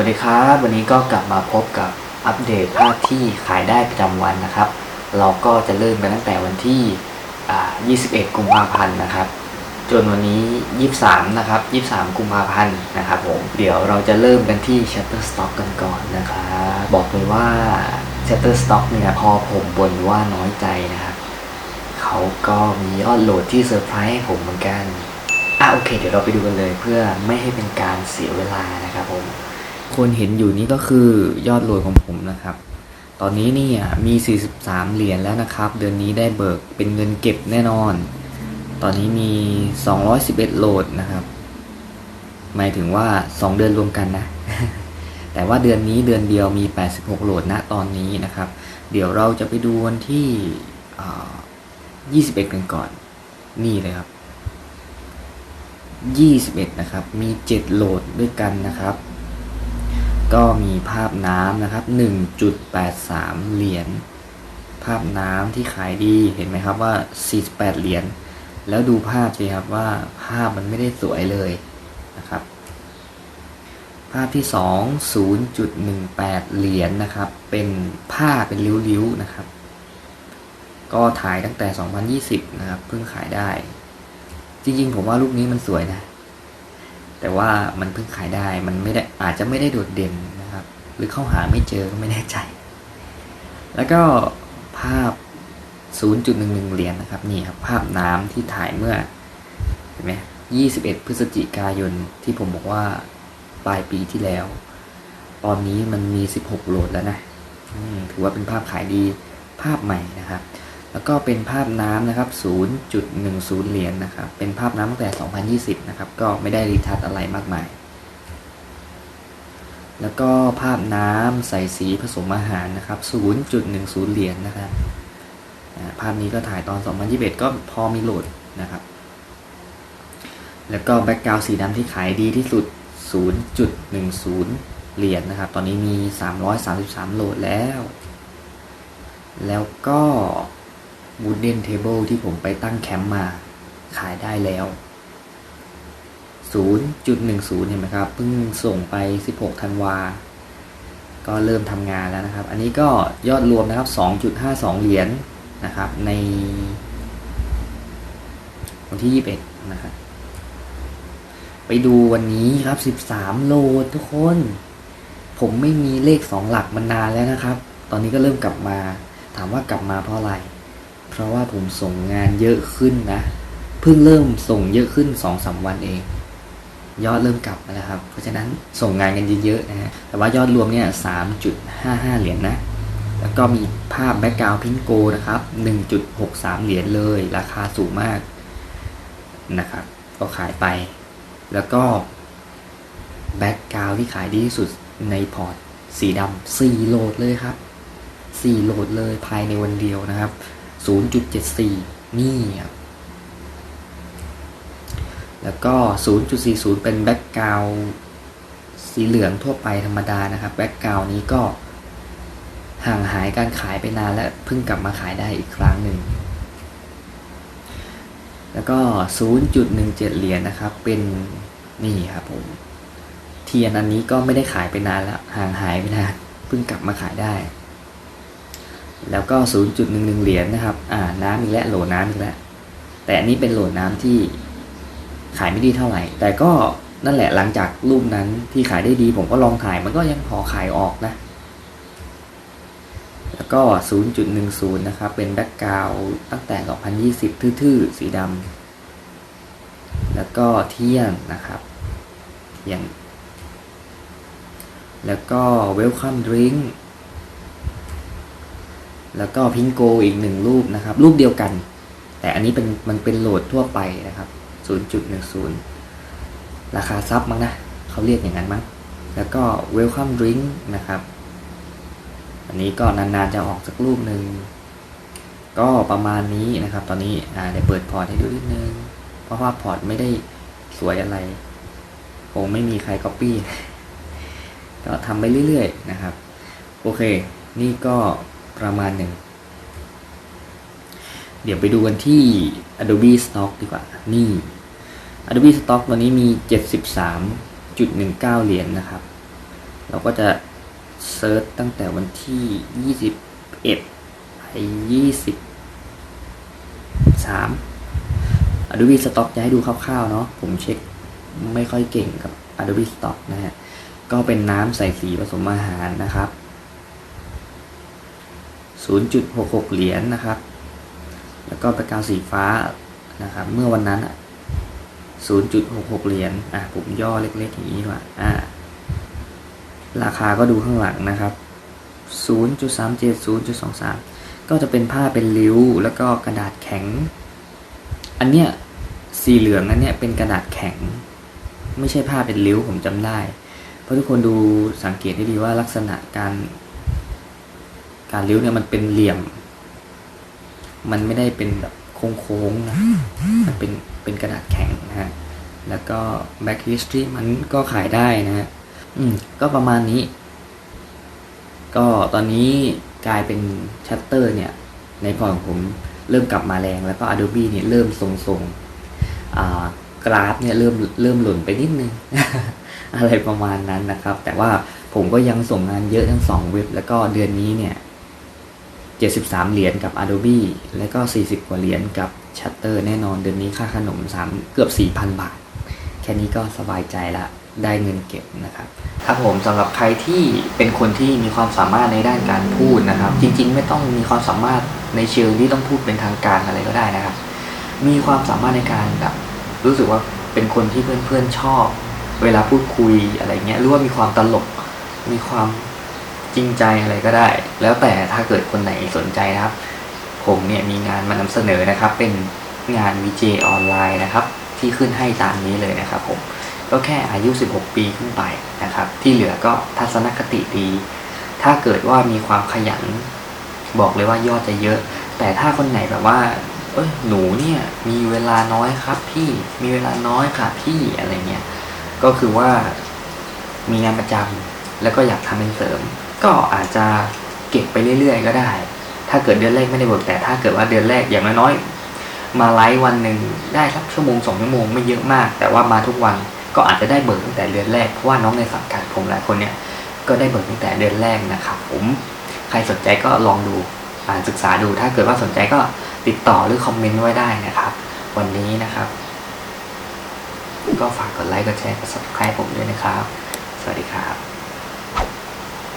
วัสดีครับ วันนี้ก็กลับมาพบกับอัปเดตภาพที่ขายได้ประจำวันนะครับ เราก็จะเริ่มกันตั้งแต่วันที่ 21 กุมภาพันธ์นะครับ จนวันนี้ 23 นะครับ 23 กุมภาพันธ์นะครับผม เดี๋ยวเราจะเริ่มกันที่ Shutterstock กันก่อนนะครับบอกเลยว่า Shutterstock เนี่ยพอผมบ่นว่าน้อยใจนะครับ เขาก็มียอดโหลดที่เซอร์ไพรส์ให้ผมเหมือนกันอะโอเค เดี๋ยวเราไปดูกันเลยเพื่อไม่ให้เป็นการเสียเวลานะครับผม คนเห็นอยู่นี้ก็คือยอดโหลดของผมนะครับ ตอนนี้เนี่ยมี 43 เหรียญแล้วนะครับ เดือนนี้ได้เบิกเป็นเงินเก็บแน่นอน ตอนนี้มี 211 โหลดนะครับ หมายถึงว่า 2 เดือนรวมกันนะ แต่ว่าเดือนนี้เดือนเดียวมี 86 โหลดณตอนนี้นะครับ เดี๋ยวเราจะไปดูวันที่อ่า21 กันก่อน นี่เลยครับ 21 นะครับ มี 7 โหลดด้วยกันนะครับ ก็มีภาพน้ำนะครับ 1.83 เหรียญ ภาพน้ำที่ขายดี เห็นไหมครับว่า 48 เหรียญ แล้วดูภาพสิครับว่าภาพมันไม่ได้สวยเลยนะครับ ภาพที่ 2 0.18 เหรียญนะครับ เป็นผ้าเป็นริ้วๆนะครับ ก็ถ่ายตั้งแต่ 2020 นะครับ เพิ่งขายได้ จริงๆ ผมว่ารูปนี้มันสวยนะ แต่ว่ามันเพิ่งขายได้มันไม่ได้อาจจะไม่ได้โดดเด่นนะครับ หรือเข้าหาไม่เจอก็ไม่แน่ใจ แล้วก็ภาพ 0.11 เหรียญนะครับนี่ครับภาพน้ำที่ถ่ายเมื่อเห็นไหม21 พฤศจิกายนที่ผมบอกว่าปลายปีที่แล้ว ตอนนี้มันมี 16 โหลดแล้วนะถือว่าเป็นภาพขายดีภาพใหม่นะครับ แล้วก็เป็นภาพน้ำนะครับ 0.10 เหรียญนะครับ เป็นภาพน้ำตั้งแต่ 2020 นะครับ ก็ไม่ได้รีทัชอะไรมากมาย แล้วก็ภาพน้ำใส่สีผสมอาหารนะครับ 0.10 เหรียญนะครับ ภาพนี้ก็ถ่ายตอน 2021 ก็พอมีโหลดนะครับ แล้วก็แบ็กกราวสีดำที่ขายดีที่สุด 0.10 เหรียญนะครับ ตอนนี้มี 333 โหลดแล้ว แล้วก็ Wooden Table ที่ผมไปตั้งแคมป์มาขายได้แล้ว 0.10 เห็นไหมครับ เพิ่งส่งไป 16 ธันวา ก็เริ่มทำงานแล้วนะครับ อันนี้ก็ยอดรวมนะครับ 2.52 เหรียญนะครับ ในวันที่ 21 นะครับ ไปดูวันนี้ครับ 13 โลทุกคน ผมไม่มีเลข 2 หลักมานานแล้วนะครับ ตอนนี้ก็เริ่มกลับมา ถามว่ากลับมาเพราะอะไร ราะว่าผมส่งงานเยอะขึ้นนะ เพิ่งเริ่มส่งเยอะขึ้น2-3วันเอง ยอดเริ่มกลับมาแล้วครับ เพราะฉะนั้นส่งงานกันเยอะๆนะฮะ แต่ว่ายอดรวมเนี่ย3.55เหรียญนะ แล้วก็มีภาพแบ็กกราวพิงโกนะครับ1.63เหรียญเลย ราคาสูงมากนะครับ ก็ขายไป แล้วก็แบ็กกราวที่ขายดีที่สุดในพอร์ตสีดำ4โหลดเลยครับ4โหลดเลยภายในวันเดียวนะครับ 0.74 นี่ครับ แล้วก็ 0.40 เป็นแบ็กกราวสีเหลืองทั่วไปธรรมดานะครับ แบ็กกราวนี้ก็ห่างหายการขายไปนานและเพิ่งกลับมาขายได้อีกครั้งหนึ่ง แล้วก็ 0.17 เหรียญนะครับ เป็นนี่ครับผม เทียนอันนี้ก็ไม่ได้ขายไปนานแล้วห่างหายไปนานเพิ่งกลับมาขายได้ แล้วก็ 0.11 เหรียญนะครับ อ่า น้ำอีกแล้วโหลน้ำอีกแล้ว แต่อันนี้เป็นโหลน้ำที่ขายไม่ดีเท่าไหร่ แต่ก็นั่นแหละหลังจากรูปนั้นที่ขายได้ดีผมก็ลองถ่ายมันก็ยังพอขายออกนะ แล้วก็ 0.10 นะครับ เป็นแบ็กกราวตั้งแต่ 2020 ทื่อๆ สีดำ แล้วก็เทียนนะครับเทียนแล้วก็ Welcome Drink แล้วก็พิงโกอีกหนึ่งรูปนะครับ รูปเดียวกัน แต่อันนี้เป็นมันเป็นโหลดทั่วไปนะครับ 0.10 ราคาซับมั้งนะเขาเรียกอย่างนั้นมั้งแล้วก็ Welcome Drink นะครับ อันนี้ก็นานๆจะออกสักรูปหนึ่งก็ประมาณนี้นะครับ ตอนนี้เดี๋ยวเปิดพอร์ตให้ดูนิดนึง เพราะว่าพอร์ตไม่ได้สวยอะไรคงไม่มีใคร Copy ก็ทำไปเรื่อยๆนะครับ โอเค นี่ก็ ประมาณหนึ่ง เดี๋ยวไปดูกันที่ Adobe Stock ดีกว่า นี่ Adobe Stock วันนี้มี 73.19 เหรียญนะครับ เราก็จะเซิร์ชตั้งแต่วันที่ 21 ไป 23 Adobe Stock จะให้ดูคร่าวๆเนาะ ผมเช็คไม่ค่อยเก่งกับ Adobe Stock นะฮะ ก็เป็นน้ำใส่สีผสมอาหารนะครับ 0.66 เหรียญนะครับ แล้วก็ประกาวสีฟ้านะครับ เมื่อวันนั้น 0.66 เหรียญ อะผมย่อเล็กๆอย่างนี้ดีกว่าอ่า ราคาก็ดูข้างหลังนะครับ 0.37 0.23 ก็จะเป็นผ้าเป็นริ้ว แล้วก็กระดาษแข็ง อันเนี้ยสีเหลืองอันเนี้ยเป็นกระดาษแข็ง ไม่ใช่ผ้าเป็นริ้วผมจำได้ เพราะทุกคนดูสังเกตได้ดีว่าลักษณะการ การริ้วเนี่ยมันเป็นเหลี่ยม มันไม่ได้เป็นแบบโค้งๆนะ มันเป็นเป็นกระดาษแข็งนะฮะ แล้วก็ back history มันก็ขายได้นะฮะ อืม ก็ประมาณนี้ ก็ตอนนี้กลายเป็นชัตเตอร์เนี่ย ในพอร์ตของผมเริ่มกลับมาแรง แล้วก็ Adobe เนี่ยเริ่มทรงๆอ่ากราฟเนี่ยเริ่มเริ่มหล่นไปนิดนึง อะไรประมาณนั้นนะครับ แต่ว่าผมก็ยังส่งงานเยอะทั้งสองเว็บ แล้วก็เดือนนี้เนี่ย 73 เหรียญกับ Adobe แล้วก็ 40 กว่าเหรียญกับ Shutter แน่นอนเดือนนี้ค่าขนม 3 เกือบ 4,000 บาท แค่นี้ก็สบายใจละได้เงินเก็บนะครับครับผมสำหรับใครที่เป็นคนที่มีความสามารถในด้านการพูดนะครับ จริง ๆ ไม่ต้องมีความสามารถในเชิงที่ต้องพูดเป็นทางการอะไรก็ได้นะครับ มีความสามารถในการแบบรู้สึกว่าเป็นคนที่เพื่อนๆชอบ เวลาพูดคุยอะไรเงี้ยหรือว่ามีความตลก มีความ จริงใจอะไรก็ได้ แล้วแต่ถ้าเกิดคนไหนสนใจนะครับ ผมเนี่ยมีงานมานำเสนอนะครับ เป็นงาน VJ ออนไลน์นะครับ ที่ขึ้นให้ตามนี้เลยนะครับผมก็แค่อายุ 16 ปีขึ้นไปนะครับ ที่เหลือก็ทัศนคติดี ถ้าเกิดว่ามีความขยัน บอกเลยว่ายอดจะเยอะ แต่ถ้าคนไหนแบบว่า เอ้ยหนูเนี่ยมีเวลาน้อยครับพี่มีเวลาน้อยค่ะพี่อะไรเงี้ยก็คือว่ามีงานประจำแล้วก็อยากทำเป็นเสริม ก็อาจจะเก็บไปเรื่อยๆ ก็ได้ ถ้าเกิดเดือนแรกไม่ได้เบิกแต่ถ้าเกิดว่าเดือนแรกอย่างน้อยๆ มาไลฟ์วันหนึ่งได้สักชั่วโมงสองชั่วโมงไม่เยอะมาก แต่ว่ามาทุกวันก็อาจจะได้เบิกตั้งแต่เดือนแรกเพราะว่าน้องในสังกัดผมหลายคนเนี่ยก็ได้เบิกตั้งแต่เดือนแรกนะครับผมใครสนใจก็ลองดูศึกษาดูถ้าเกิดว่าสนใจก็ติดต่อหรือคอมเมนต์ไว้ได้นะครับ วันนี้นะครับ ก็ฝากกดไลค์กดแชร์กด subscribe ผมด้วยนะครับ สวัสดีครับ